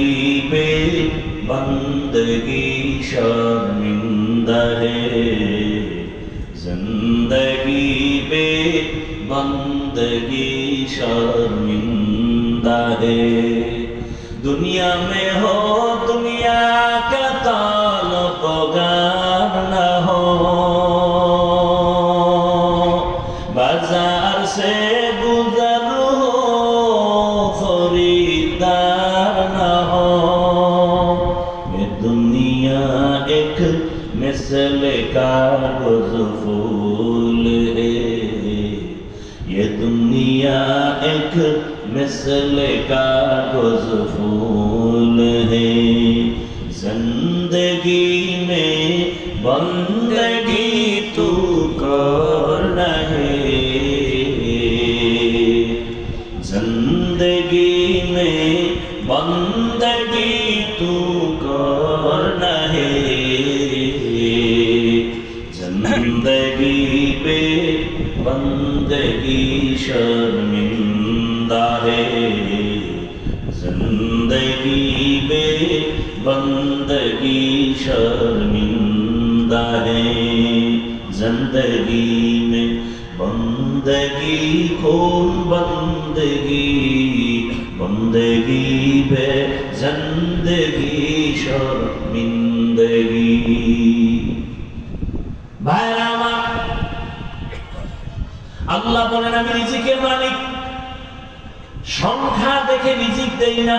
पे बंदगी शर्मिंदा है जिंदगी पे बंदगी शर्मिंदा है दुनिया में हो दुनिया का ताल्लुक गार न हो बाजार से ایک مثل کا روز پھول ہے۔ یہ دنیا ایک مثل کا روز پھول ہے۔ زندگی میں بندگی تو کر رہے۔ زندگی میں بندگی تو ज़िंदगी बंदगी शर्मिंदा बंदगी शर्मिंदा ज़िंदगी में बंदगी खून बंदगी বন্দেগি বে জন্দেগি শর্মিন্দেগি ভাইরা আমার, আল্লাহ বলেন, আমি নিজেকে মালিক। সংখ্যা দেখে নিজেক দেই না।